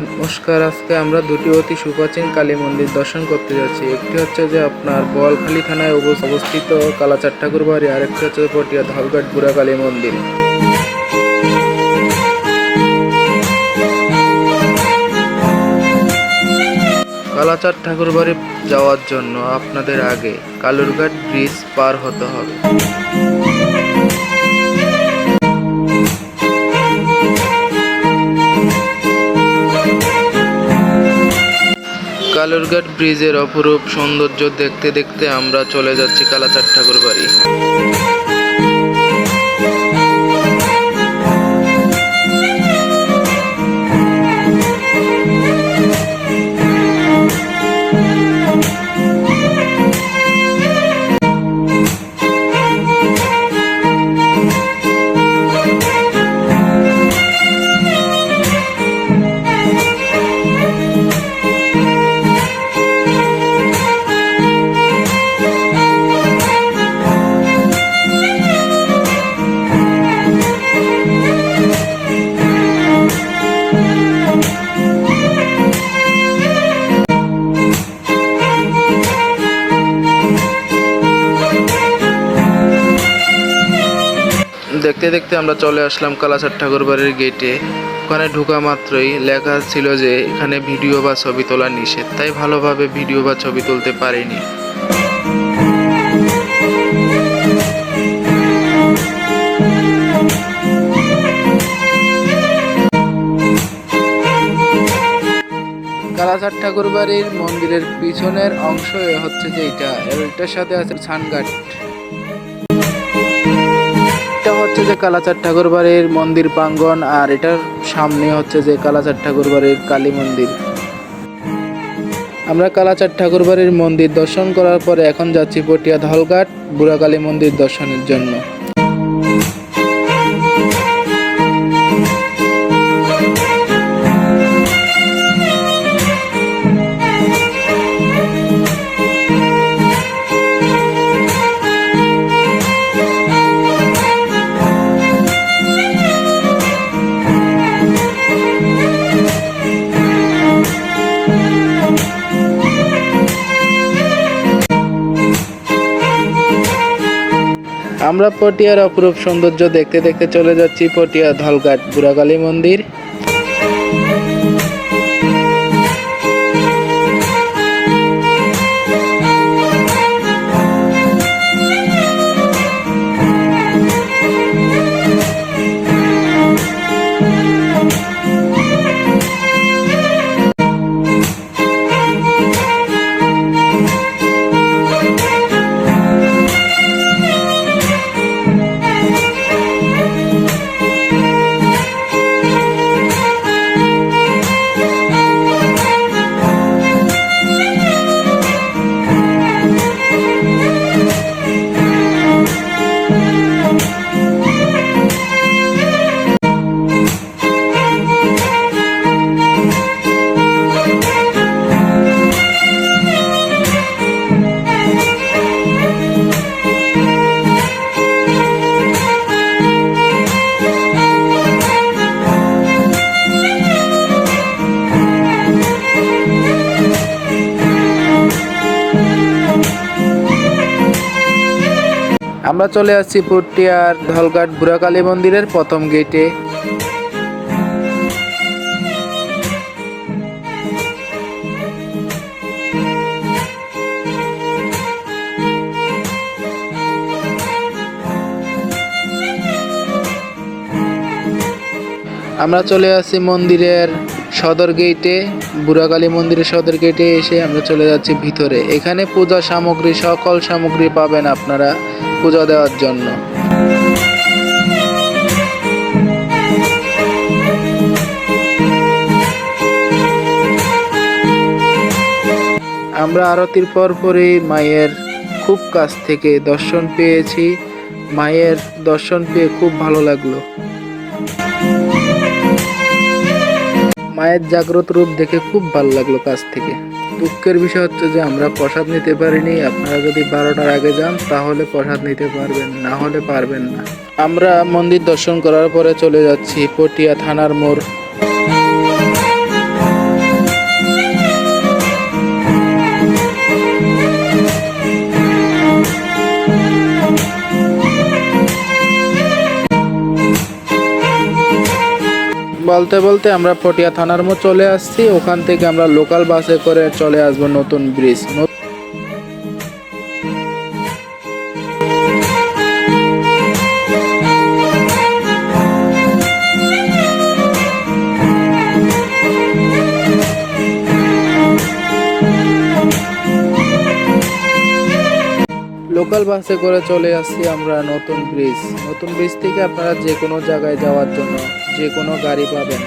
নমস্কার, আজকে আমরা দুটি অতি সুপ্রাচীন কালী মন্দির দর্শন করতে যাচ্ছি। একটি হচ্ছে যে আপনার বোয়ালখালী থানায় অবস- অবস্থিত কালাচার ঠাকুর বাড়ি আর একটি হচ্ছে পটিয়া ধলঘাট বুড়া কালী মন্দির। কালাচার ঠাকুর বাড়ি যাওয়ার জন্য আপনাদের আগে কালুরঘাট ব্রিজ পার হতে হবে। কালুরঘাট ব্রিজের অপরূপ সৌন্দর্য দেখতে দেখতে আমরা চলে যাচ্ছি কালাচার ঠাকুর বাড়ি। দেখতে দেখতে আমরা চলে আসলাম কালাচার ঠাকুর বাড়ির গেটে ওখানে ঢুকা মাত্রই লেখা ছিল যে এখানে ভিডিও বা ছবি তোলা নিষেধ। তাই ভালোভাবে ভিডিও বা ছবি তুলতে পারিনি। কালাচার ঠাকুর বাড়ির মন্দিরের পিছনের অংশ হচ্ছে যে এটা। এটার সাথে আছে ছানঘাট এটা হচ্ছে যে কালাচার ঠাকুর বাড়ির মন্দির প্রাঙ্গন আর এটার সামনে হচ্ছে যে কালাচার ঠাকুর বাড়ির কালী মন্দির। আমরা কালাচার ঠাকুর বাড়ির মন্দির দর্শন করার পরে এখন যাচ্ছি পটিয়া ধলঘাট, বুড়াকালী মন্দির দর্শনের জন্য। আমরা পটিয়ার অপরূপ সৌন্দর্য দেখতে দেখতে চলে যাচ্ছি পটিয়া ধলঘাট বুড়াকালী মন্দির। আমরা চলে আসছি পটিয়ার ধলঘাট বুড়াকালী মন্দিরের প্রথম গেটে। আমরা চলে আসছি মন্দিরের সদর গেটে বুড়াকালী মন্দিরের সদর গেটে এসে আমরা চলে যাচ্ছি ভিতরে। এখানে পূজা সামগ্রী, সকল সামগ্রী পাবেন আপনারা পূজা দেওয়ার জন্য। আমরা আরতির পর পরই মায়ের খুব কাছ থেকে দর্শন পেয়েছি। মায়ের দর্শন পেয়ে খুব ভালো লাগল। মায়ের জাগ্রত রূপ দেখে খুব ভালো লাগল কাছ থেকে। দুঃখের বিষয় হচ্ছে যে আমরা প্রসাদ নিতে পারিনি, আপনারা যদি বারোটার আগে যান, তাহলে প্রসাদ নিতে পারবেন, না হলে পারবেন না। আমরা মন্দির দর্শন করার পরে চলে যাচ্ছি পটিয়া থানার মোড়। বলতে বলতে আমরা পটিয়া থানার মতো চলে আসছি। ওখান থেকে আমরা লোকাল বাসে করে চলে আসব নতুন ব্রিজ লোকাল বাসে করে চলে আসছি আমরা নতুন ব্রিজ। নতুন ব্রিজ থেকে আপনারা যে কোনো জায়গায় যাওয়ার জন্য যে কোনো গাড়ি পাবেন।